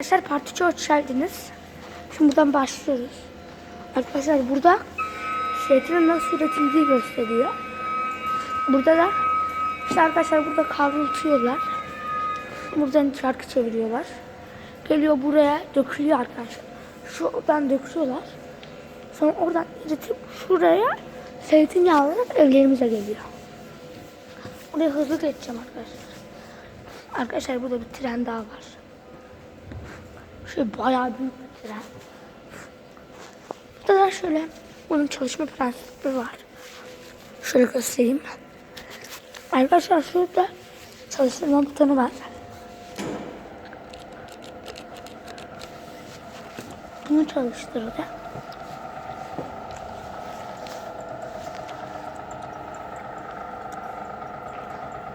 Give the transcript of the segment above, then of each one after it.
Arkadaşlar parti çok hoş geldiniz. Şimdi buradan başlıyoruz. Arkadaşlar burada zeytinin nasıl üretildiği gösteriyor. Burada da işte arkadaşlar burada kavrultuyorlar. Buradan şarkı çeviriyorlar. Geliyor buraya dökülüyor arkadaşlar. Şuradan döküyorlar. Sonra oradan eritip şuraya zeytinyağları evlerimize geliyor. Buraya hızlı geçeceğim arkadaşlar. Arkadaşlar burada bir tren daha var. Şöyle bayağı büyük bir tren. Burada da şöyle bunun çalışma prensipleri var. Şöyle göstereyim. Arkadaşlar şurada çalıştırma butonu var. Bunu çalıştırdı.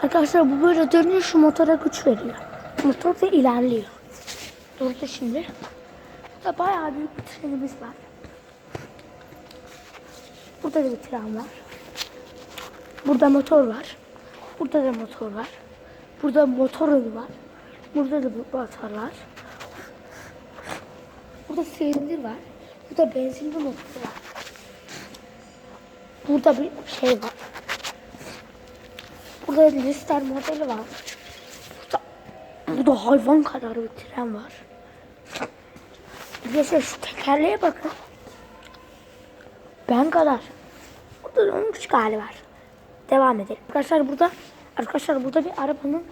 Arkadaşlar bu böyle dönüyor şu motora güç veriyor. Motor da ilerliyor. Durdu şimdi. Burada bayağı büyük bir trenimiz var. Burada da bir tren var. Burada motor var. Burada da motor var. Burada motor yolu var. Burada da motor var. Burada silindir var. Burada benzinli motor var. Burada bir şey var. Burada lister modeli var. Burada, burada hayvan kadar bir tren var. Arkadaşlar şu tekerleğe bakın. Ben kadar. Burada da onun küçük hali var. Devam edelim. Arkadaşlar burada arkadaşlar burada bir arabanın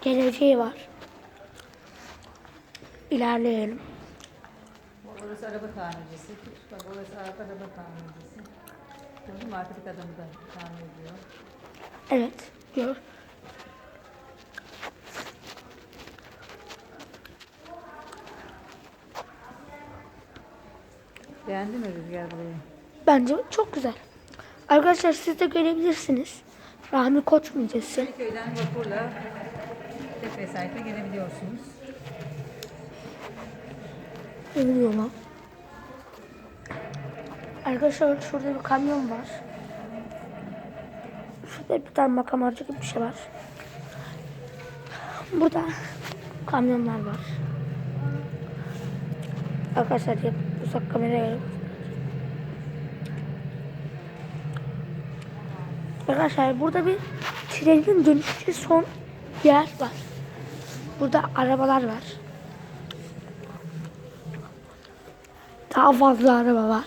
geleceği var. İlerleyelim. Orası araba tamircisi. Bak orası araba, tamircisi. Gördün mü arkadaki adamı da tamir ediyor. Evet. Gör. Beğendin mi Rüzgar burayı? Bence çok güzel. Arkadaşlar siz de görebilirsiniz. Rahmi Koç Müzesi. Köyden vapurla Tepe Sayf'a gelebiliyorsunuz. Yolu. Arkadaşlar şurada bir kamyon var. Şurada bir tane makam aracı gibi bir şey var. Burada kamyonlar var. Arkadaşlar yap, uzak kameraya. Arkadaşlar burada bir trenin dönüşü son yer var. Burada arabalar var. Daha fazla araba var.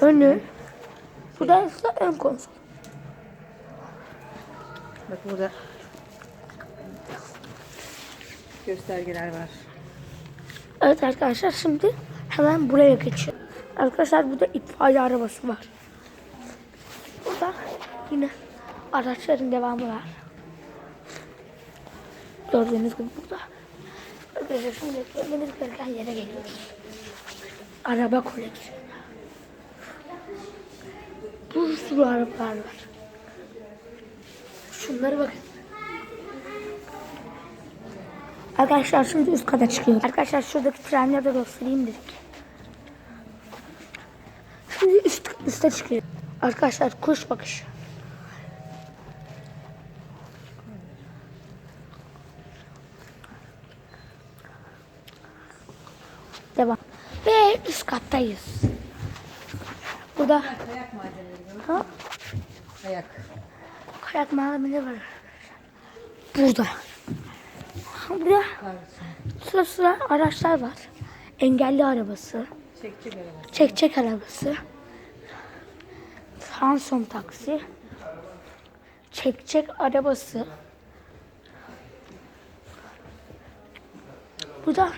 Önü. Burada ise ön konsol. Bak burada göstergeler var. Evet arkadaşlar şimdi hemen buraya geçiyor. Arkadaşlar burada itfaiye arabası var. Burada yine araçların devamı var. Gördüğünüz gibi burada. Arkadaşlar şimdi görmeniz gereken yere geliyoruz. Araba koleksiyonu. Bir sürü arabalar var. Şunları bakın. Arkadaşlar şimdi üst kata çıkıyoruz. Arkadaşlar şuradaki trenleri de göstereyim dedik. Şimdi üst, üste çıkıyor. Arkadaşlar kuş bakışı. Devam. Ve üst kattayız. Burada Kayak malzemeleri var. ha, Kayak. kayak malzemeleri var. Burada. Burada sıra sıra araçlar var. Engelli arabası, Çekçek arabası. çek çek arabası, Hanson taksi, çek çek arabası. Burada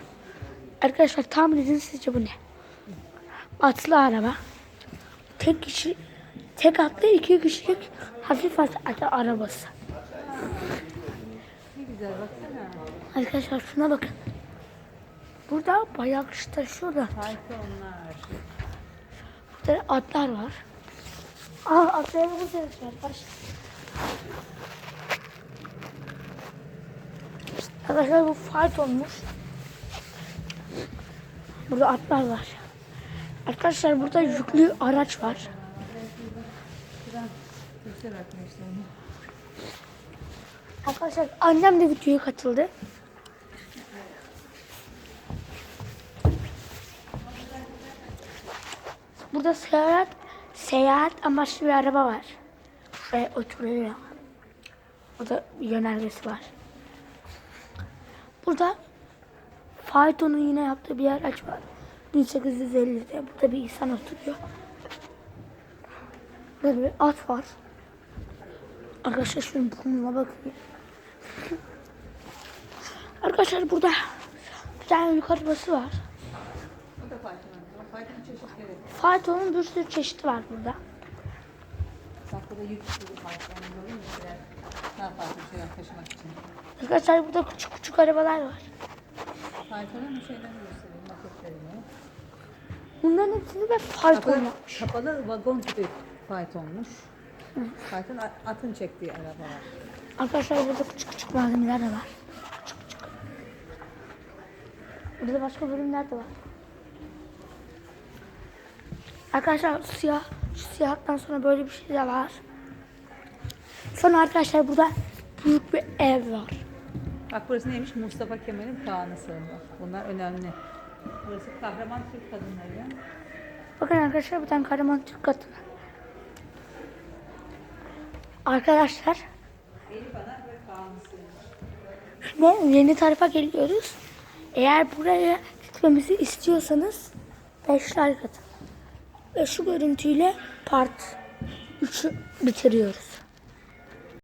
arkadaşlar tahmin edin sizce bu ne? Atlı araba. Tek kişi, tek atlı iki kişilik hafif atlı arabası. Ne güzel baksana. Arkadaşlar şuna bakın. Burada bayağı kış taşıyorlar. Faytonlar. Burada atlar var. Aa atlara burada. Baş. Arkadaşlar bu faytonmuş. Burada atlar var. Arkadaşlar burada yüklü araç var. Arkadaşlar annem de videoya katıldı. Burada seyahat seyahat amaçlı bir araba var. Şuraya oturuyor. Burada yönergesi var. Burada Fayton'un yine yaptığı bir araç var. 1850'de burada bir insan oturuyor. Burada bir at var. Arkadaşlar şunun burnuna bakın. Arkadaşlar burada bir tane yük arabası var. Faytonun. Bir sürü çeşidi var burada. Yük. Arkadaşlar burada küçük küçük arabalar var. Faytonun şeylerini göstereyim. Maketlerini. Bunların hepsini de Fayton yapmış. kapalı vagon gibi faytonmuş. Fayton at- atın çektiği arabalar. Arkadaşlar burada küçük küçük malzemeler de var. Küçük küçük. Burada başka bölümler de var. Arkadaşlar siyah, şu siyahtan sonra böyle bir şey de var. Sonra arkadaşlar burada büyük bir ev var. Bak burası neymiş? Mustafa Kemal'in Kaan'ı sığınıyor. Bunlar önemli. Burası kahraman Türk kadınları. Bakın arkadaşlar bir tane kahraman Türk kadını. Arkadaşlar. Şimdi yeni tarafa geliyoruz. Eğer buraya gitmemizi istiyorsanız 5 like atın. Ve şu görüntüyle part 3'ü bitiriyoruz.